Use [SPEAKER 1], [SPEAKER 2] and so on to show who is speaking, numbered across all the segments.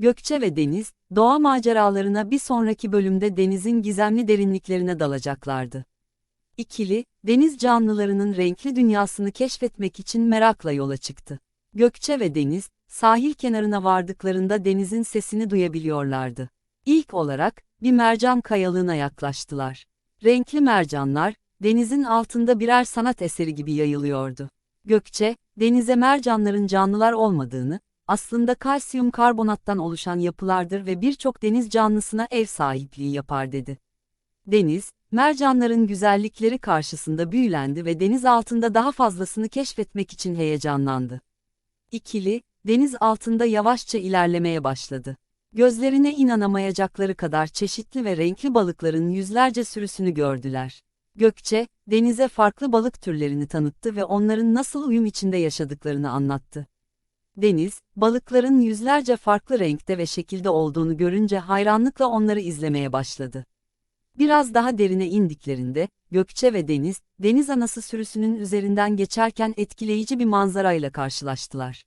[SPEAKER 1] Gökçe ve Deniz, doğa maceralarına bir sonraki bölümde denizin gizemli derinliklerine dalacaklardı. İkili, deniz canlılarının renkli dünyasını keşfetmek için merakla yola çıktı. Gökçe ve Deniz, sahil kenarına vardıklarında denizin sesini duyabiliyorlardı. İlk olarak, bir mercan kayalığına yaklaştılar. Renkli mercanlar, denizin altında birer sanat eseri gibi yayılıyordu. Gökçe, denize mercanların canlılar olmadığını, aslında kalsiyum karbonattan oluşan yapılardır ve birçok deniz canlısına ev sahipliği yapar dedi. Deniz, mercanların güzellikleri karşısında büyülendi ve deniz altında daha fazlasını keşfetmek için heyecanlandı. İkili, deniz altında yavaşça ilerlemeye başladı. Gözlerine inanamayacakları kadar çeşitli ve renkli balıkların yüzlerce sürüsünü gördüler. Gökçe, denize farklı balık türlerini tanıttı ve onların nasıl uyum içinde yaşadıklarını anlattı. Deniz, balıkların yüzlerce farklı renkte ve şekilde olduğunu görünce hayranlıkla onları izlemeye başladı. Biraz daha derine indiklerinde, Gökçe ve Deniz, deniz anası sürüsünün üzerinden geçerken etkileyici bir manzarayla karşılaştılar.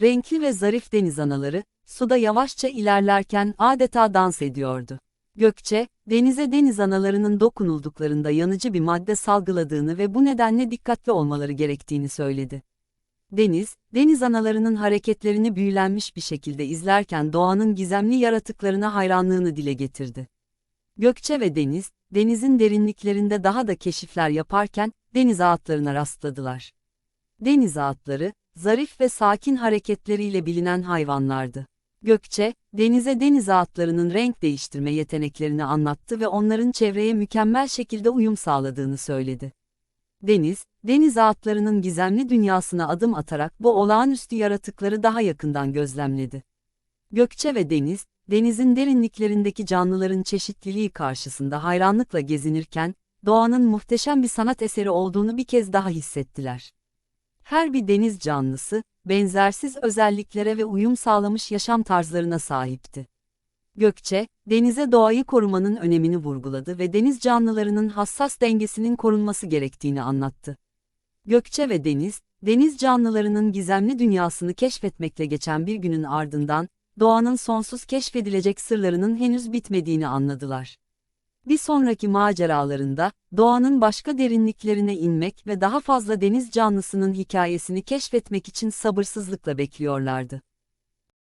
[SPEAKER 1] Renkli ve zarif deniz anaları, suda yavaşça ilerlerken adeta dans ediyordu. Gökçe, denize deniz analarının dokunulduklarında yanıcı bir madde salgıladığını ve bu nedenle dikkatli olmaları gerektiğini söyledi. Deniz, deniz analarının hareketlerini büyülenmiş bir şekilde izlerken doğanın gizemli yaratıklarına hayranlığını dile getirdi. Gökçe ve Deniz, denizin derinliklerinde daha da keşifler yaparken, deniz ağıtlarına rastladılar. Deniz ağıtları, zarif ve sakin hareketleriyle bilinen hayvanlardı. Gökçe, denize deniz ağıtlarının renk değiştirme yeteneklerini anlattı ve onların çevreye mükemmel şekilde uyum sağladığını söyledi. Deniz, deniz ağıtlarının gizemli dünyasına adım atarak bu olağanüstü yaratıkları daha yakından gözlemledi. Gökçe ve Deniz, denizin derinliklerindeki canlıların çeşitliliği karşısında hayranlıkla gezinirken, doğanın muhteşem bir sanat eseri olduğunu bir kez daha hissettiler. Her bir deniz canlısı, benzersiz özelliklere ve uyum sağlamış yaşam tarzlarına sahipti. Gökçe, denize doğayı korumanın önemini vurguladı ve deniz canlılarının hassas dengesinin korunması gerektiğini anlattı. Gökçe ve Deniz, deniz canlılarının gizemli dünyasını keşfetmekle geçen bir günün ardından, doğanın sonsuz keşfedilecek sırlarının henüz bitmediğini anladılar. Bir sonraki maceralarında, doğanın başka derinliklerine inmek ve daha fazla deniz canlısının hikayesini keşfetmek için sabırsızlıkla bekliyorlardı.